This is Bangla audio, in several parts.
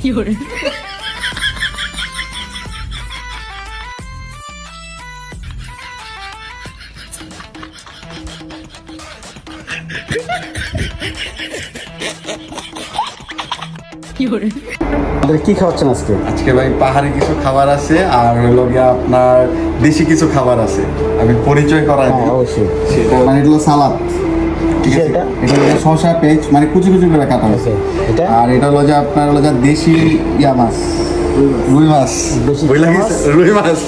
有人， 有人， আপনাদের কি খাওয়াচ্ছেন আজকে আজকে ভাই পাহাড়ি কিছু খাবার আছে আর হলো গিয়ে আপনার দেশি কিছু খাবার আছে আমি পরিচয় করাই দিই। হ্যাঁ, অবশ্যই সেটা মানে এগুলো সালাদ ঠিক কিসের আছে? এটা? এটা হলো মানে কুচি কুচি করে কাটা হয়েছে আর এটা হলো যে আপনার হলো যে দেশি ইয়া মাছ। রুই মাছ। দেশি বুঝলা কি? মাছ? রুই মাছ।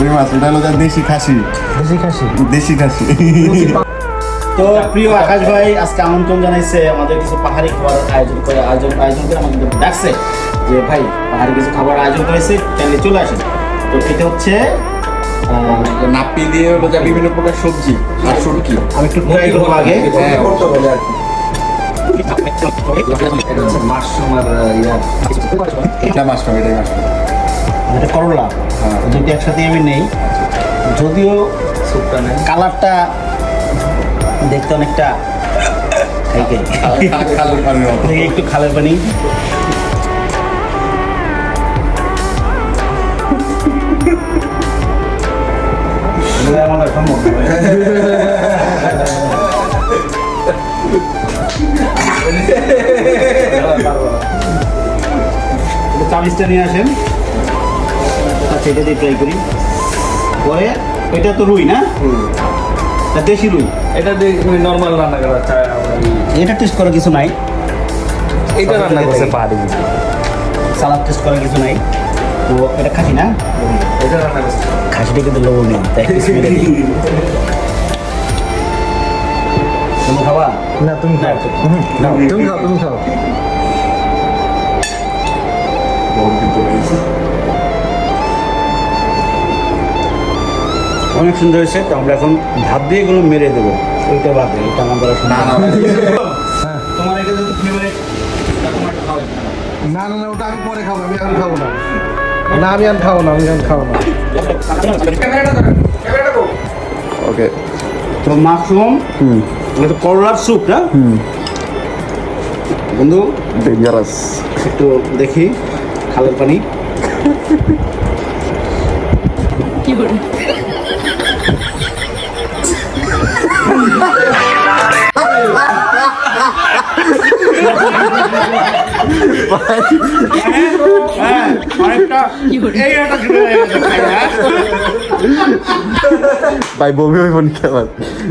রুই মাছ। এটা হলো দেশি খাসি। দেশি খাসি? দেশি খাসি। তো প্রিয় আকাশ ভাই আজকে আমন্ত্রণ জানাইছে আমাদের কিছু পাহাড়ি খাবার আয়োজন করে আয়োজন আয়োজন করে আমাদের ডাকছে যে ভাই পাহাড়ি কিছু খাবার আয়োজন করেছে চলে আসেন। তো এটা হচ্ছে নাপি দিয়ে হলো যে বিভিন্ন প্রকার সবজি আর সবজি আমি একটু ট্রাই করব আগে। হ্যাঁ মাশরুম আর ইয়া। এটা মাছটা এটাই মাছটা এটা করলা। হ্যাঁ। দুটি একসাথে আমি নেই। যদিও কালারটা দেখতে অনেকটা একটু খালের পানি। আমার নয়। একটু চামিচটা নিয়ে আসেন। আচ্ছা এটা দিয়ে ট্রাই করি। পরে এটা তো রুই না? দেশি রুই? এটা দিয়ে নর্মাল রান্না করা এটা টেস্ট করার কিছু নাই। এটা রান্না করতে পারি সালাদ টেস্ট করার কিছু নাই। তো এটা খাসি না? এটা রান্না খাসিটা কিন্তু লবণীয় তাই। তুমি খাবা? না তুমি খাও। তুমি খাও। তুমি খাও অনেক সুন্দর হয়েছে তো আমরা এখন ভাত দিয়ে এগুলো মেরে দেবো। ওইটা বাদ দেয় এটা আমাদের আর না না তোমার এটা যেহেতু ফেভারিট না না না ওটা আমি পরে খাব আমি এখন খাব না। না আমি আন খাও না আমি আন খাও না। ওকে তো মাশরুম হুম। এটা তো করলার স্যুপ না? হুম। বন্ধু ডেঞ্জারাস একটু দেখি খালের পানি। কি করে Ha ha ha ha! ভাই বমি হইব নি আবার